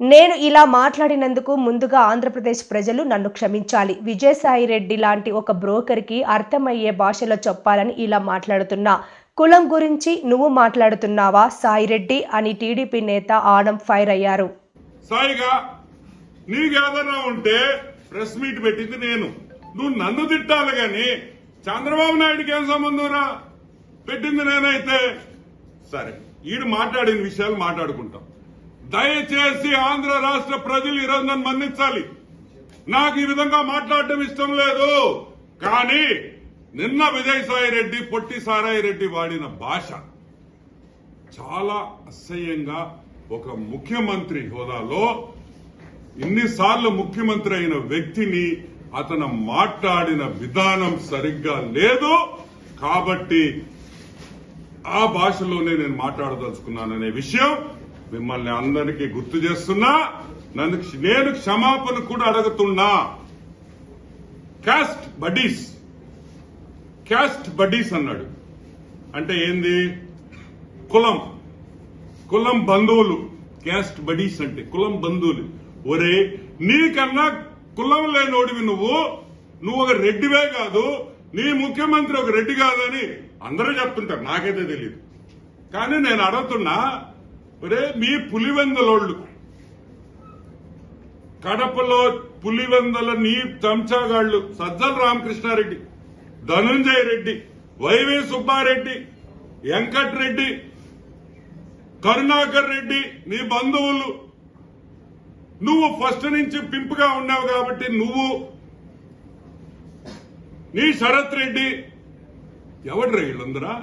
నేను ఇలా మాట్లాడినందుకు ముందుగా ఆంధ్రప్రదేశ్ ప్రజలు నన్ను క్షమించాలి. విజయసాయి రెడ్డి లాంటి ఒక బ్రోకర్కి అర్థమయ్యే భాషలో చెప్పాలని ఇలా మాట్లాడుతున్నా. కులం గురించి నువ్వు మాట్లాడుతున్నావా? సాయిరెడ్డి అని టీడీపీ నేత ఆడం ఫైర్ అయ్యారు. సాయిగా నీకేదన్నా ఉంటే ప్రెస్ మీట్ పెట్టింది నేను. నువ్వు నన్ను తిట్టాలి గాని చంద్రబాబు నాయుడుకి ఏం సంబంధం రా? పెట్టింది నేనైతే సరే. ఈడు మాట్లాడిన విషయాలు మాట్లాడుకుంటాం. దయచేసి ఆంధ్ర రాష్ట్ర ప్రజలు ఈరోజు నన్ను మన్నించాలి. నాకు ఈ విధంగా మాట్లాడటం ఇష్టం లేదు. కానీ నిన్న విజయసాయి రెడ్డి పొట్టి సారాయి రెడ్డి వాడిన భాష చాలా అసహ్యంగా ఒక ముఖ్యమంత్రి హోదాలో ఇన్నిసార్లు ముఖ్యమంత్రి అయిన వ్యక్తిని అతను మాట్లాడిన విధానం సరిగ్గా లేదు. కాబట్టి ఆ భాషలోనే నేను మాట్లాడదలుచుకున్నాననే విషయం మిమ్మల్ని అందరికీ గుర్తు చేస్తున్నా. నన్ను నేను క్షమాపణ కూడా అడుగుతున్నా. క్యాస్ట్ బడీస్ క్యాస్ట్ బడీస్ అన్నాడు. అంటే ఏంది? కులం. కులం బంధువులు. క్యాస్ట్ బడీస్ అంటే కులం బంధువులు. ఒరే నీకన్నా కులం లేనోడివి నువ్వు. నువ్వు ఒక రెడ్డివే కాదు. నీ ముఖ్యమంత్రి ఒక రెడ్డి కాదని అందరూ చెప్తుంటారు. నాకైతే తెలియదు కానీ నేను అడుగుతున్నా ఒరే మీ పులివెందలోళ్ళు కడపలో పులివెందల నీ చంచాగాళ్ళు సజ్జల రామకృష్ణారెడ్డి ధనుంజయ రెడ్డి వైవి సుబ్బారెడ్డి వెంకట్ రెడ్డి కరుణాకర్ రెడ్డి నీ బంధువులు నువ్వు ఫస్ట్ నుంచి పింపుగా ఉన్నావు కాబట్టి నువ్వు నీ శరత్ రెడ్డి. ఎవడ్రా వీళ్ళందరా?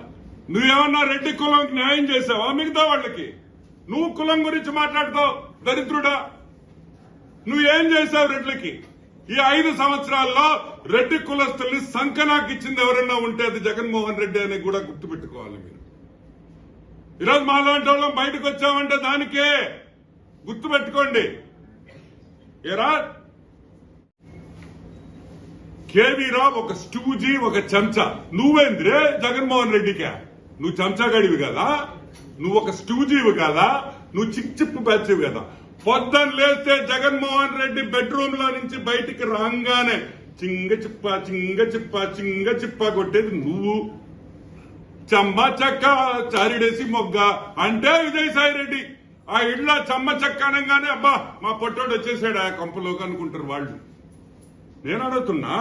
నువ్వేమన్నా రెడ్డి కులంకి న్యాయం చేసావా మిగతా వాళ్ళకి? నువ్వు కులం గురించి మాట్లాడతావు దరిద్రుడా? నువ్వేం చేసావు రెడ్లకి? ఈ ఐదు సంవత్సరాల్లో రెడ్డి కులస్తుల్ని సంకనాకి ఇచ్చింది ఎవరన్నా ఉంటే అది జగన్మోహన్ రెడ్డి అని కూడా గుర్తుపెట్టుకోవాలి మీరు. ఈరోజు మాలాంటి వాళ్ళం బయటకు వచ్చామంటే దానికే. గుర్తుపెట్టుకోండి. ఏరా కేవీ ఒక స్టూజీ ఒక చెంచా. నువ్వేంద్రే? జగన్మోహన్ రెడ్డికే? నువ్వు చెంచా గడివి కదా? నువ్వు ఒక స్టూజీవి కదా? నువ్వు చిక్ చిప్పు బ్యాచ్వి కదా? పొద్దున్న లేస్తే జగన్మోహన్ రెడ్డి బెడ్రూమ్లో నుంచి బయటికి రాగానే చింగ చిప్ప చింగ చిప్ప చింగ చిప్ప కొట్టేది నువ్వు. చెమ్మ చెక్క చారిడేసి మొగ్గ. అంటే విజయసాయి రెడ్డి. ఆ ఇళ్ళ చెమ్మ చెక్క అనగానే అబ్బా మా పొట్టోడు వచ్చేసాడు? ఆ కంపలోకి అనుకుంటారు వాళ్ళు. నేను అడుగుతున్నా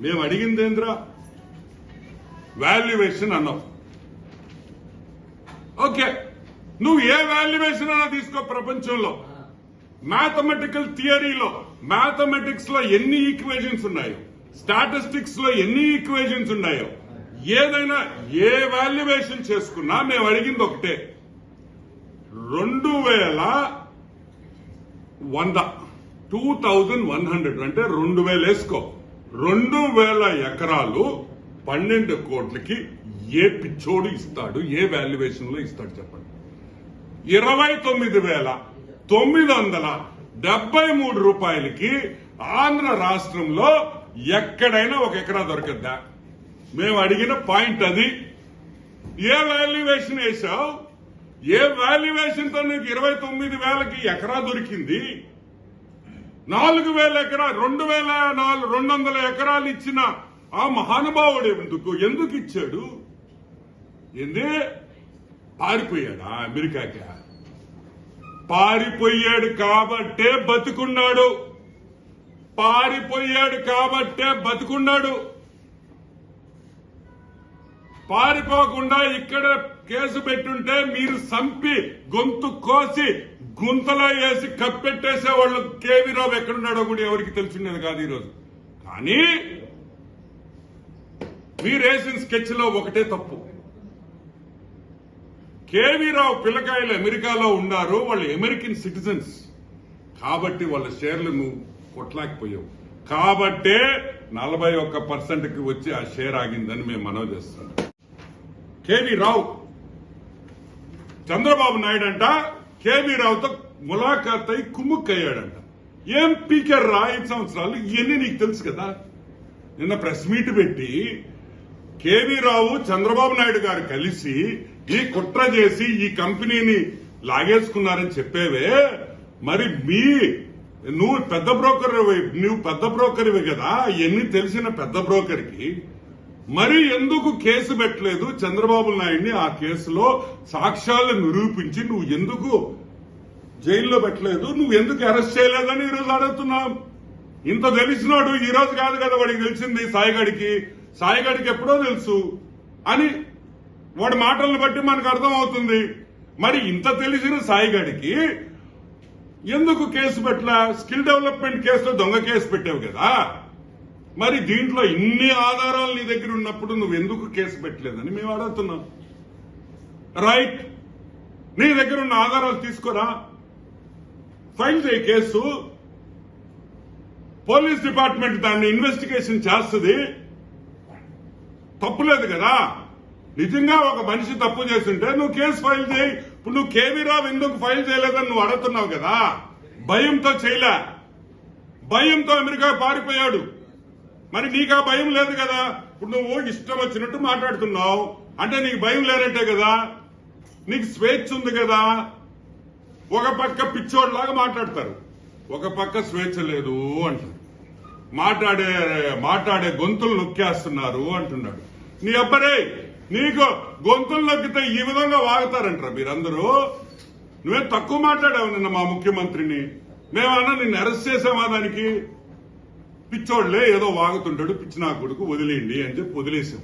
మేము అడిగింది ఏంద్రా? వాల్యుయేషన్ అన్నావు. ఓకే నువ్వు ఏ వాల్యుయేషన్ అన్నా తీసుకో ప్రపంచంలో. మ్యాథమెటికల్ థియరీలో మ్యాథమెటిక్స్లో ఎన్ని ఈక్వేషన్స్ ఉన్నాయో స్టాటిస్టిక్స్లో ఎన్ని ఈక్వేషన్స్ ఉన్నాయో ఏదైనా ఏ వాల్యుయేషన్ చేసుకున్నా మేము అడిగింది ఒకటే. రెండు వేల వంద. టూ థౌజండ్ వన్ హండ్రెడ్ అంటే రెండు వేలు వేసుకో. రెండు వేల ఎకరాలు పన్నెండు కోట్లకి ఏ పిచ్చోడు ఇస్తాడు? ఏ వాల్యుయేషన్లో ఇస్తాడు చెప్పండి. ఇరవై తొమ్మిది వేల తొమ్మిది వందల డెబ్బై మూడు రూపాయలకి ఆంధ్ర రాష్ట్రంలో ఎక్కడైనా ఒక ఎకరా దొరకద్దా? మేము అడిగిన పాయింట్ అది. ఏ వాల్యుయేషన్ వేసావు ఏ వాల్యుయేషన్తో నీకు ఇరవై తొమ్మిది వేలకి ఎకరా దొరికింది? నాలుగు వేల ఎకరా రెండు వేల నాలుగు రెండు వందల ఎకరాలు ఇచ్చిన ఆ మహానుభావుడు ఎందుకు? ఎందుకు ఇచ్చాడు? ఏంది? పారిపోయాడా అమెరికాకి? పారిపోయాడు కాబట్టే బతుకున్నాడు. పారిపోయాడు కాబట్టే బతుకున్నాడు. పారిపోకుండా ఇక్కడ కేసు పెట్టుంటే మీరు సంపి గొంతు కోసి గుంతలో వేసి కప్పెట్టేసే వాళ్ళు కేవీరావు ఎక్కడున్నాడో కూడా ఎవరికి తెలిసిండేది కాదు ఈరోజు. కానీ మీరేసిన స్కెచ్లో ఒకటే తప్పు. కేవీరావు పిల్లకాయలు అమెరికాలో ఉన్నారు వాళ్ళు అమెరికన్ సిటిజన్స్. కాబట్టి వాళ్ళ షేర్లు నువ్వు కొట్టలేకపోయావు కాబట్టే నలభై ఒక్క పర్సెంట్కి వచ్చి ఆ షేర్ ఆగిందని మేము మనవి చేస్తున్నాం. కేవీ రావు చంద్రబాబు నాయుడు అంట కేవీ రావుతో ములాఖాత్ అయి కుమ్ముక్కయ్యాడంట. ఏం పీకర్ రా ఐదు సంవత్సరాలు? ఇవన్నీ నీకు తెలుసు కదా. నిన్న ప్రెస్ మీట్ పెట్టి కేవీ రావు చంద్రబాబు నాయుడు గారు కలిసి ఈ కుట్ర చేసి ఈ కంపెనీని లాగేసుకున్నారని చెప్పేవే. మరి మీ నువ్వు పెద్ద బ్రోకర్ నువ్వు పెద్ద బ్రోకర్వి కదా. ఎన్ని తెలిసిన పెద్ద బ్రోకర్కి మరి ఎందుకు కేసు పెట్టలేదు చంద్రబాబు నాయుడిని ఆ కేసులో సాక్ష్యాలు నిరూపించి నువ్వు ఎందుకు జైల్లో పెట్టలేదు? నువ్వు ఎందుకు అరెస్ట్ చేయలేదని ఈరోజు అడుగుతున్నాం. ఇంత తెలిసినాడు ఈ రోజు కాదు కదా వాడికి తెలిసింది సాయిగడికి. సాయిగడికి ఎప్పుడో తెలుసు అని వాడి మాటలను బట్టి మనకు అర్థం అవుతుంది మరి ఇంత తెలిసిన సాయిగడికి ఎందుకు కేసు పెట్టలా? స్కిల్ డెవలప్మెంట్ కేసులో దొంగ కేసు పెట్టావు కదా. మరి దీంట్లో ఇన్ని ఆధారాలు నీ దగ్గర ఉన్నప్పుడు నువ్వు ఎందుకు కేసు పెట్టలేదని మేము అడుగుతున్నాం. రైట్ నీ దగ్గర ఉన్న ఆధారాలు తీసుకోరా? ఫైల్ చేయి కేసు. పోలీస్ డిపార్ట్మెంట్ దాన్ని ఇన్వెస్టిగేషన్ చేస్తుంది. తప్పులేదు కదా. నిజంగా ఒక మనిషి తప్పు చేస్తుంటే నువ్వు కేసు ఫైల్ చేయి. ఇప్పుడు నువ్వు కేవీరావు ఎందుకు ఫైల్ చేయలేదని నువ్వు అడుగుతున్నావు కదా? భయంతో చేయలే. భయంతో అమెరికా పారిపోయాడు. మరి నీకు ఆ భయం లేదు కదా? ఇప్పుడు నువ్వు ఇష్టం వచ్చినట్టు మాట్లాడుతున్నావు. అంటే నీకు భయం లేనట్టే కదా? నీకు స్వేచ్ఛ ఉంది కదా? ఒక పక్క పిచ్చోడ్లాగా మాట్లాడతారు. ఒక పక్క స్వేచ్ఛ లేదు అంటారు మాట్లాడే మాట్లాడే గొంతులు నొక్కేస్తున్నారు అంటున్నాడు. నీ అబ్బరే నీకు గొంతులు నొక్కితే ఈ విధంగా వాగుతారంటారా మీరందరూ? నువ్వే తక్కువ మాట్లాడావు నిన్న మా ముఖ్యమంత్రిని? మేమన్నా నిన్ను అరెస్ట్ చేసామా దానికి? పిచ్చోళ్ళే ఏదో వాగుతుంటాడు పిచ్చి నా కొడుకు వదిలేయండి అని చెప్పి వదిలేసాం